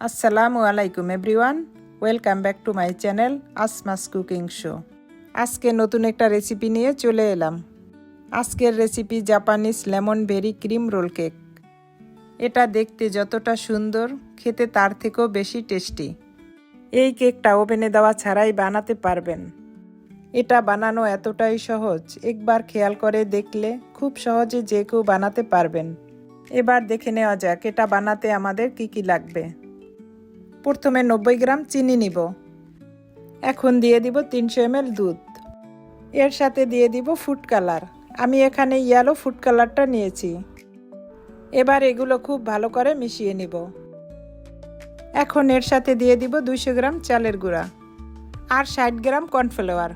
আসসালামু আলাইকুম everyone welcome back to my channel Asma's cooking show আজকে নতুন একটা রেসিপি নিয়ে চলে এলাম। আজকের recipe Japanese lemon berry cream roll cake এটা দেখতে যতটা সুন্দর, খেতে তার থেকেও বেশি টেস্টি এই কেকটা ওভেনে দেওয়া ছাড়াই বানাতে পারবেন। এটা বানানো এতটাই সহজ, একবার খেয়াল করে দেখলে খুব সহজে যে কেউ বানাতে পারবেন। এবার দেখে নেওয়া যাক, এটা বানাতে আমাদের কি কি লাগবে। প্রথমে নব্বই গ্রাম চিনি নিব। এখন দিয়ে দিব তিনশো এমএল দুধ। এর সাথে দিয়ে দিব ফুড কালার। আমি এখানে ইয়েলো ফুড কালারটা নিয়েছি। এবার এগুলো খুব ভালো করে মিশিয়ে নিব। এখন এর সাথে দিয়ে দিব দুইশো গ্রাম চালের গুঁড়া আর ষাট গ্রাম কর্নফ্লাওয়ার।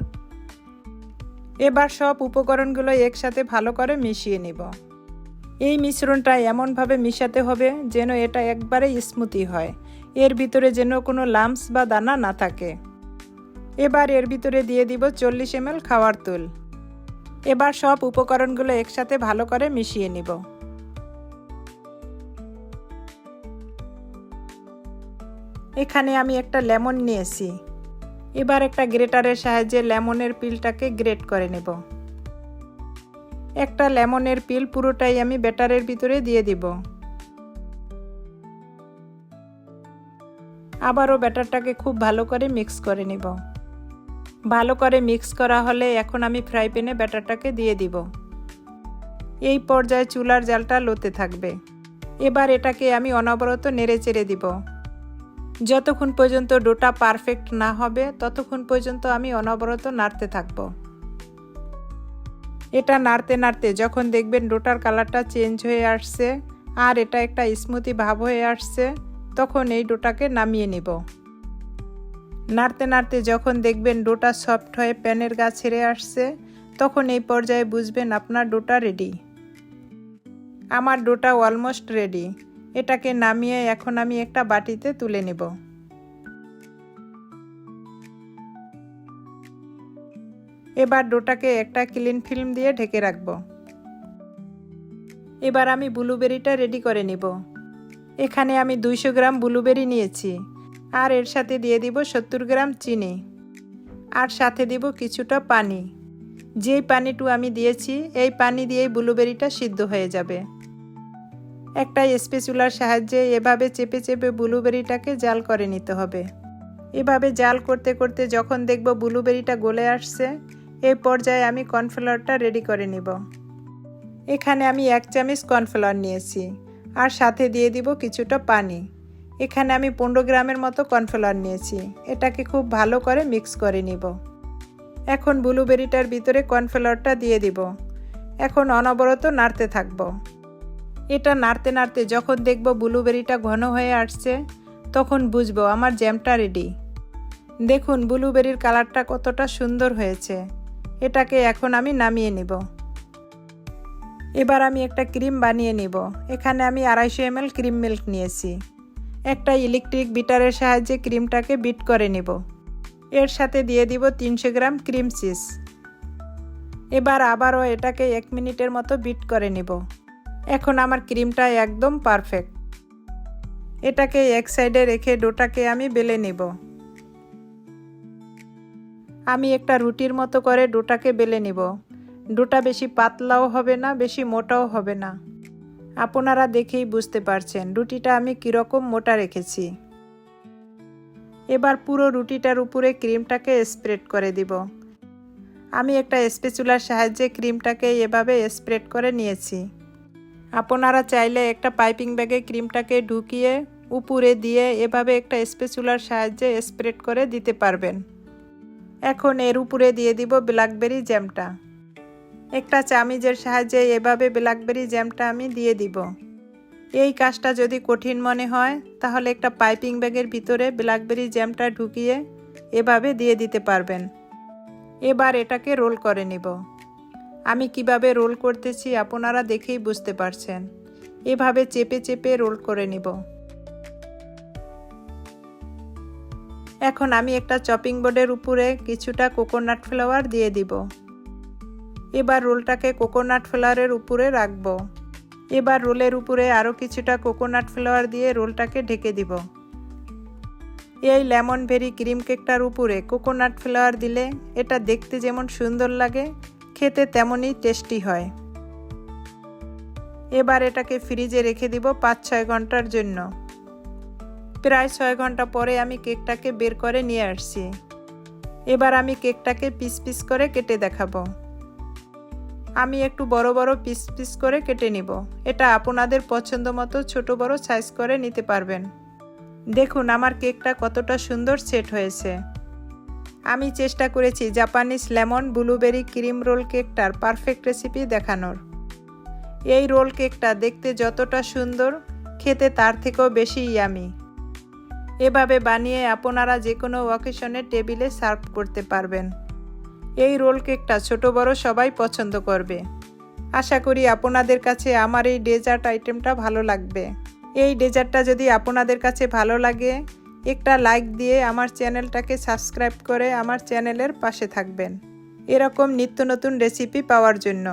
এবার সব উপকরণগুলো একসাথে ভালো করে মিশিয়ে নিব। এই মিশ্রণটা এমনভাবে মিশাতে হবে যেন এটা একবারে স্মুথি হয়। এর ভিতরে যেন কোনো লাম্পস বা দানা না থাকে। এবার এর ভিতরে দিয়ে দিব চল্লিশ এম খাওয়ার তুল। এবার সব উপকরণগুলো একসাথে ভালো করে মিশিয়ে নিব। এখানে আমি একটা লেমন নিয়েছি। এবার একটা গ্রেটারের সাহায্যে লেমনের পিলটাকে গ্রেট করে নেব। একটা লেমনের পিল পুরোটাই আমি ব্যাটারের ভিতরে দিয়ে দিব। আবারও ব্যাটারটাকে খুব ভালো করে মিক্স করে নিব। ভালো করে মিক্স করা হলে এখন আমি ফ্রাই প্যানে ব্যাটারটাকে দিয়ে দিব। এই পর্যায়ে চুলার জালটা লোতে থাকবে। এবার এটাকে আমি অনবরত নেড়ে চেড়ে দিব। যতক্ষণ পর্যন্ত ডোটা পারফেক্ট না হবে, ততক্ষণ পর্যন্ত আমি অনবরত নাড়তে থাকব। এটা নাড়তে নাড়তে যখন দেখবেন ডোটার কালারটা চেঞ্জ হয়ে আসছে, আর এটা একটা স্মুথি ভাব হয়ে আসছে তখন এই ডোটাকে নামিয়ে নিব। নাড়তে নাড়তে যখন দেখবেন ডোটা সফট হয়ে প্যানের গা ছেড়ে আসছে, তখন এই পর্যায়ে বুঝবেন আপনার ডোটা রেডি। আমার ডোটা অলমোস্ট রেডি। এটাকে নামিয়ে এখন আমি একটা বাটিতে তুলে নেব। এবার ডোটাকে একটা ক্লিন ফিল্ম দিয়ে ঢেকে রাখব। এবার আমি ব্লুবেরিটা রেডি করে নিব। এখানে আমি দুইশো গ্রাম ব্লুবেরি নিয়েছি, আর এর সাথে দিয়ে দিব সত্তর গ্রাম চিনি, আর সাথে দিব কিছুটা পানি। যেই পানিটু আমি দিয়েছি, এই পানি দিয়েই ব্লুবেরিটা সিদ্ধ হয়ে যাবে। একটা স্পেচুলার সাহায্যে এভাবে চেপে চেপে ব্লুবেরিটাকে জাল করে নিতে হবে। এভাবে জাল করতে করতে যখন দেখব ব্লুবেরিটা গলে আসছে এই পর্যায়ে আমি কর্নফ্লাওয়ারটা রেডি করে নিব। এখানে আমি এক চামচ কর্নফ্লাওয়ার নিয়েছি। আর সাথে দিয়ে দিব কিছুটা পানি। এখানে আমি পনেরো গ্রামের মতো কর্নফ্লাওয়ার নিয়েছি। এটাকে খুব ভালো করে মিক্স করে নিব। এখন ব্লুবেরিটার ভিতরে কর্নফ্লাওয়ারটা দিয়ে দিব। এখন অনবরত নাড়তে থাকব। এটা নাড়তে নাড়তে যখন দেখব ব্লুবেরিটা ঘন হয়ে আসছে, তখন বুঝব আমার জ্যামটা রেডি দেখুন, ব্লুবেরির কালারটা কতটা সুন্দর হয়েছে। এটাকে এখন আমি নামিয়ে নিব। এবার আমি একটা ক্রিম বানিয়ে নিব। এখানে আমি আড়াইশো এম ক্রিম মিল্ক নিয়েছি। একটা ইলেকট্রিক বিটারের সাহায্যে ক্রিমটাকে বিট করে নিব। এর সাথে দিয়ে দিব তিনশো গ্রাম ক্রিম চিজ। এবার আবারও এটাকে এক মিনিটের মতো বিট করে নিব। এখন আমার ক্রিমটা একদম পারফেক্ট। এটাকে এক সাইডে রেখে ডোটাকে আমি বেলে নেব। আমি একটা রুটির মতো করে ডোটাকে বেলে নেব। ডোটা বেশি পাতলাও হবে না, বেশি মোটাও হবে না। আপনারা দেখেই বুঝতে পারছেন রুটিটা আমি কীরকম মোটা রেখেছি। এবার পুরো রুটিটার উপরে ক্রিমটাকে স্প্রেড করে দিব। আমি একটা স্পেচুলার সাহায্যে ক্রিমটাকে এভাবে স্প্রেড করে নিয়েছি। আপনারা চাইলে একটা পাইপিং ব্যাগে ক্রিমটাকে ঢুকিয়ে, উপরে দিয়ে এভাবে একটা স্পেচুলার সাহায্যে স্প্রেড করে দিতে পারবেন। এখন এর উপরে দিয়ে দিব ব্ল্যাকবেরি জ্যামটা। একটা চামিজের সাহায্যে এভাবে ব্ল্যাকবেরি জ্যামটা আমি দিয়ে দিব। এই কাজটা যদি কঠিন মনে হয়, তাহলে একটা পাইপিং ব্যাগের ভিতরে ব্ল্যাকবেরি জ্যামটা ঢুকিয়ে এভাবে দিয়ে দিতে পারবেন। এবার এটাকে রোল করে নিব। আমি কীভাবে রোল করতেছি আপনারা দেখেই বুঝতে পারছেন। এভাবে চেপে চেপে রোল করে নিব। এখন আমি একটা চপিং বোর্ডের উপরে কিছুটা কোকোনাট ফ্লাওয়ার দিয়ে দিব। এবার রোলটাকে কোকোনাট ফ্লাওয়ারের উপরে রাখব। এবার রোলের উপরে আরও কিছুটা কোকোনাট ফ্লাওয়ার দিয়ে রোলটাকে ঢেকে দিব। এই লেমন ভেরি ক্রিম কেকটার উপরে কোকোনাট ফ্লাওয়ার দিলে এটা দেখতে যেমন সুন্দর লাগে, খেতে তেমনই টেস্টি হয়। এবার এটাকে ফ্রিজে রেখে দিব পাঁচ ছয় ঘণ্টার জন্য। প্রায় ছয় ঘণ্টা পরে আমি কেকটাকে বের করে নিয়ে আসছি। এবার আমি কেকটাকে পিস পিস করে কেটে দেখাবো। আমি একটু বড় বড় পিস পিস করে কেটে নিব। এটা আপনাদের পছন্দ মতো ছোট বড় সাইজ করে নিতে পারবেন। দেখুন আমার কেকটা কতটা সুন্দর সেট হয়েছে। আমি চেষ্টা করেছি Japanese lemon blueberry cream roll কেকটার perfect recipe দেখানোর। এই রোল কেকটা দেখতে যতটা সুন্দর, খেতে তার থেকেও বেশি ইয়ামি এভাবে বানিয়ে আপনারা যে কোনো অকেশনে টেবিলে সার্ভ করতে পারবেন। এই রোল কেকটা ছোট, বড় সবাই পছন্দ করবে। আশা করি আপনাদের কাছে আমার এই ডেজার্ট আইটেমটা ভালো লাগবে। এই ডেজার্টটা যদি আপনাদের কাছে ভালো লাগে, একটা লাইক দিয়ে আমার চ্যানেলটাকে সাবস্ক্রাইব করে আমার চ্যানেলের পাশে থাকবেন। এরকম নিত্য নতুন রেসিপি পাওয়ার জন্য।